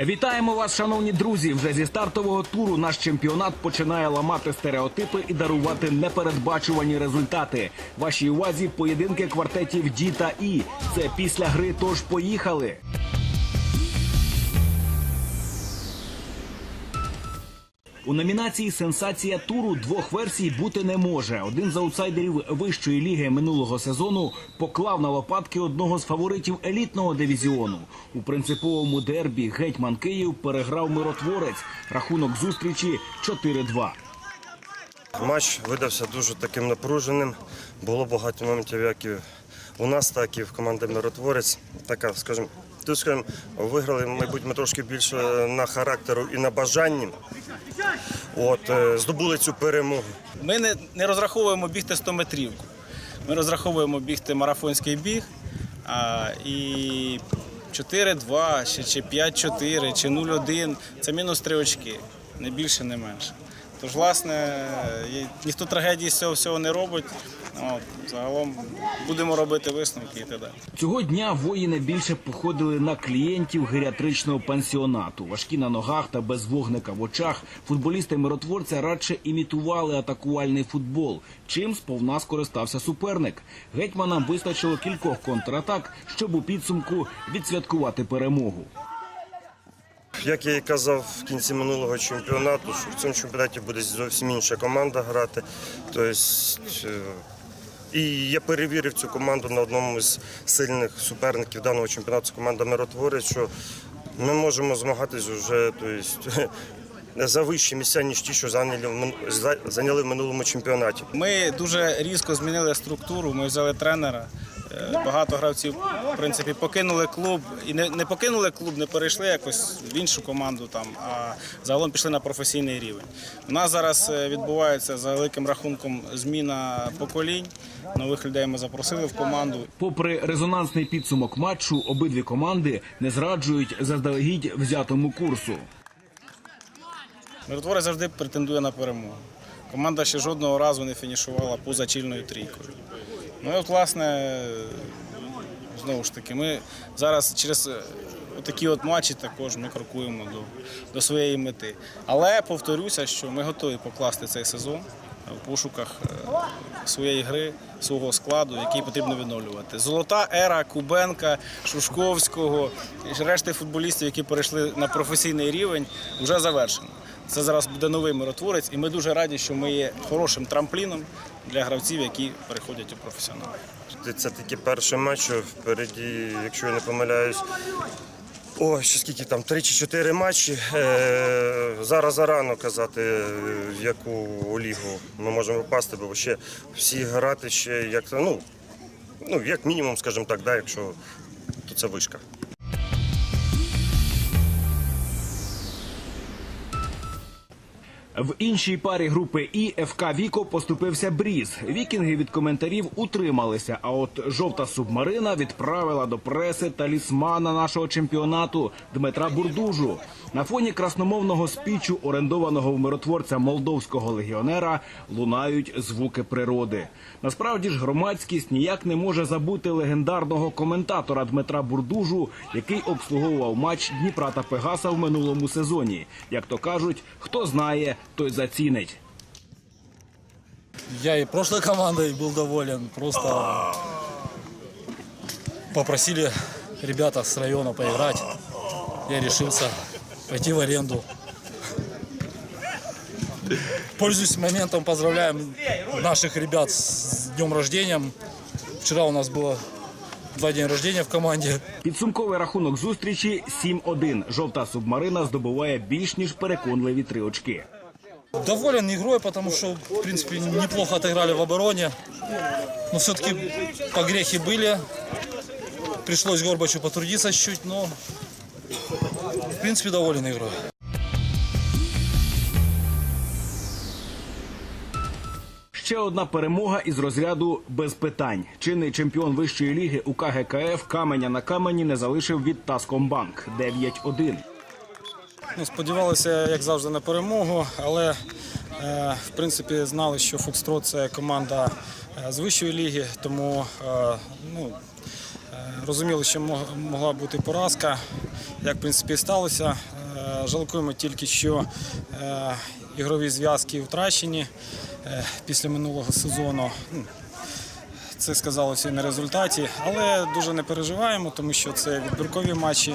Вітаємо вас, шановні друзі! Вже зі стартового туру наш чемпіонат починає ламати стереотипи і дарувати непередбачувані результати. Вашій увазі поєдинки квартетів Ді та І. Це після гри. Тож поїхали. У номінації Сенсація туру двох версій бути не може. Один з аутсайдерів вищої ліги минулого сезону поклав на лопатки одного з фаворитів елітного дивізіону. У принциповому дербі гетьман Київ переграв миротворець. Рахунок зустрічі 4-2. Матч видався дуже таким напруженим. Було багато моментів, як і у нас, так і в команді Миротворець. Така, скажімо, скажімо, виграли, мабуть, ми трошки більше на характеру і на бажанні. От, е, здобули цю перемогу. Ми не, не розраховуємо бігти 100 метрівку. Ми розраховуємо бігти марафонський біг. А, і 4-2, чи, чи 5-4, чи 0-1 це мінус 3 очки. Не більше, не менше. Тож, власне, ніхто трагедії з цього всього не робить. От, загалом будемо робити висновки і далі. Цього дня воїни більше походили на клієнтів геріатричного пансіонату. Важкі на ногах та без вогника в очах. Футболісти миротворця радше імітували атакувальний футбол. Чим сповна скористався суперник. Гетьманам вистачило кількох контратак, щоб у підсумку відсвяткувати перемогу. Як я і казав в кінці минулого чемпіонату, що в цьому чемпіонаті буде зовсім інша команда грати. Тобто, е, і я перевірив цю команду на одному з сильних суперників даного чемпіонату, команда Миротворець, що ми можемо змагатись вже тобто, за вищі місця, ніж ті, що зайняли, в минулому чемпіонаті. Ми дуже різко змінили структуру. Ми взяли тренера. Е, Багато гравців, в принципі, покинули клуб і не, не покинули клуб, не перейшли якось в іншу команду там, а загалом пішли на професійний рівень. У нас зараз е, відбувається за великим рахунком зміна поколінь. Нових людей ми запросили в команду. Попри резонансний підсумок матчу, обидві команди не зраджують заздалегідь взятому курсу. Миротворець завжди претендує на перемогу. Команда ще жодного разу не фінішувала поза чільною трійкою. Ну і от, власне, знову ж таки, ми зараз через е, такі от матчі також ми крокуємо до, до своєї мети. Але повторюся, що ми готові покласти цей сезон в пошуках е, своєї гри, свого складу, який потрібно відновлювати. Золота ера Кубенка, Шушковського і решти футболістів, які перейшли на професійний рівень, вже завершена. Це зараз буде новий миротворець, і ми дуже раді, що ми є хорошим трампліном для гравців, які переходять у професіонали. Це тільки перший матч, впереді, якщо я не помиляюсь. Ой, ще скільки там, три чи чотири матчі. Е, зараз зарано казати, в яку лігу ми можемо попасти, бо ще всі грати ще як ну, ну як мінімум, скажімо так, да, якщо то це вишка. В іншій парі групи І ФК Віко поступився Бріз. Вікінги від коментарів утрималися. А от жовта субмарина відправила до преси талісмана нашого чемпіонату Дмитра Бурдужу. На фоні красномовного спічу орендованого в миротворця молдовського легіонера лунають звуки природи. Насправді ж громадськість ніяк не може забути легендарного коментатора Дмитра Бурдужу, який обслуговував матч Дніпра та Пегаса в минулому сезоні. Як то кажуть, хто знає, той зацінить. Я и прошлой командой был доволен. Просто попросили ребята с района поиграть. Я решился пойти в аренду. Пользуясь моментом, поздравляем наших ребят с днем рождения. Вчера у нас было два дня рождения в команде. Підсумковий рахунок зустрічі 7-1. Жовта субмарина здобуває більш ніж переконливі три очки. Доволен игрой, потому что, в принципе, неплохо отыграли в обороне. Но все-таки погрехи были. Пришлось Горбачу потрудиться чуть, но, в принципе, доволен игрой. Ще одна перемога із розряду без питань. Чинний чемпіон вищої ліги УК ГКФ каменя на камені не залишив від Таскомбанк 9-1. Ну, сподівалися, як завжди, на перемогу, але Е, В принципі, знали, що Фокстрот це команда е, з вищої ліги, тому е, ну, розуміли, що могла бути поразка. Як в принципі і сталося. Жалкуємо тільки, що ігрові зв'язки втрачені після минулого сезону. Це сказалося і на результаті, але дуже не переживаємо, тому що це відбіркові матчі.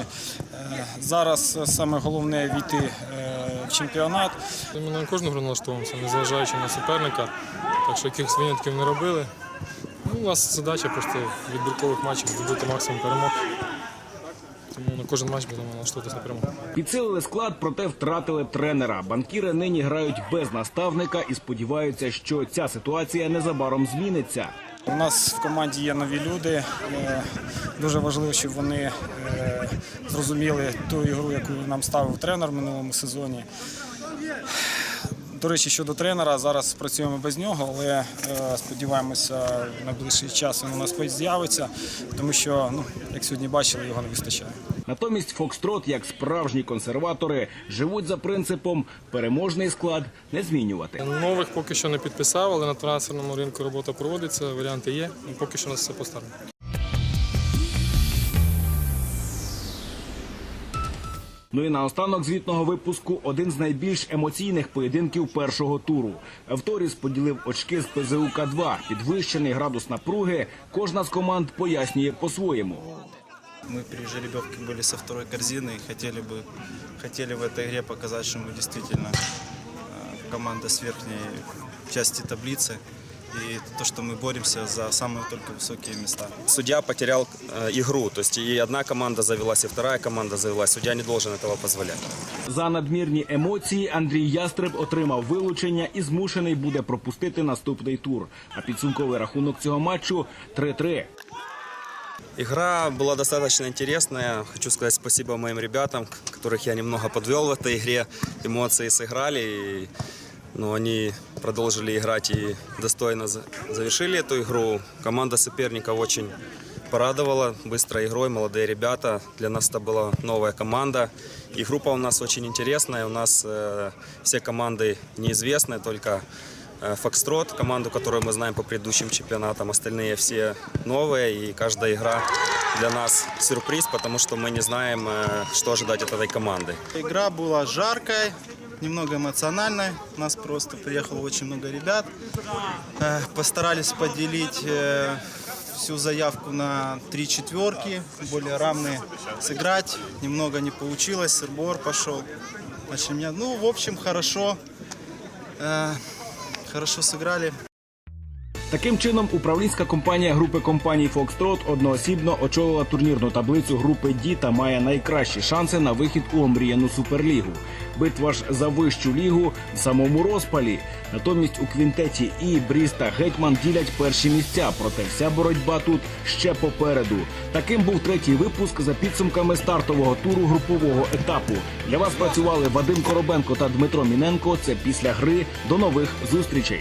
Е, Зараз саме головне війти е, в чемпіонат. Ми на кожну гру налаштовуємося, незважаючи на суперника. Так що якихось винятків не робили. Ну, у нас задача просто в відбіркових матчах здобути максимум перемог. Тому на кожен матч будемо налаштовуватися на перемогу. Підсилили склад, проте втратили тренера. Банкіри нині грають без наставника і сподіваються, що ця ситуація незабаром зміниться. У нас в команді є нові люди. Е, Дуже важливо, щоб вони е, зрозуміли ту ігру, яку нам ставив тренер в минулому сезоні. До речі, щодо тренера, зараз працюємо без нього, але е, сподіваємося, найближчий час він у нас з'явиться, тому що, ну, як сьогодні бачили, його не вистачає. Натомість Фокстрот, як справжні консерватори, живуть за принципом переможний склад не змінювати. Нових поки що не підписав, але на трансферному ринку робота проводиться, варіанти є. І поки що нас все по-старому. Ну і наостанок звітного випуску один з найбільш емоційних поєдинків першого туру. Евторіс поділив очки з ПЗУ К2. Підвищений градус напруги. Кожна з команд пояснює по-своєму. Мы при жеребьевке были со второй корзины и хотели бы хотели в этой игре показать, что мы действительно э, команда с верхней части таблицы и то, что мы боремся за самые только высокие места. Судья потерял э, игру, то есть и одна команда завелась, и вторая команда завелась. Судья не должен этого позволять. За надмірні емоції Андрій Ястреб отримав вилучення і змушений буде пропустити наступний тур. А підсумковий рахунок цього матчу 3-3. Игра была достаточно интересная. Хочу сказать спасибо моим ребятам, которых я немного подвел в этой игре. Эмоции сыграли, и, ну, они продолжили играть и достойно за- завершили эту игру. Команда соперников очень порадовала быстрой игрой, молодые ребята. Для нас это была новая команда. И группа у нас очень интересная. У нас э, все команды неизвестные, только Фокстрот, команду, которую мы знаем по предыдущим чемпионатам. Остальные все новые, и каждая игра для нас сюрприз, потому что мы не знаем, э, что ожидать от этой команды. Игра была жаркой, немного эмоциональной. У нас просто приехало очень много ребят. Э, Постарались поделить э, всю заявку на три четверки, более равные сыграть. Немного не получилось, сырбор пошел. Значит, меня, ну, в общем, хорошо. Хорошо сыграли. Таким чином, управлінська компанія групи компаній Фокстрот одноосібно очолила турнірну таблицю групи Ді та має найкращі шанси на вихід у омріяну суперлігу. Битва ж за вищу лігу в самому розпалі. Натомість у квінтеті і Бріз та Гетьман ділять перші місця. Проте вся боротьба тут ще попереду. Таким був третій випуск за підсумками стартового туру групового етапу. Для вас працювали Вадим Коробенко та Дмитро Міненко. Це після гри. До нових зустрічей.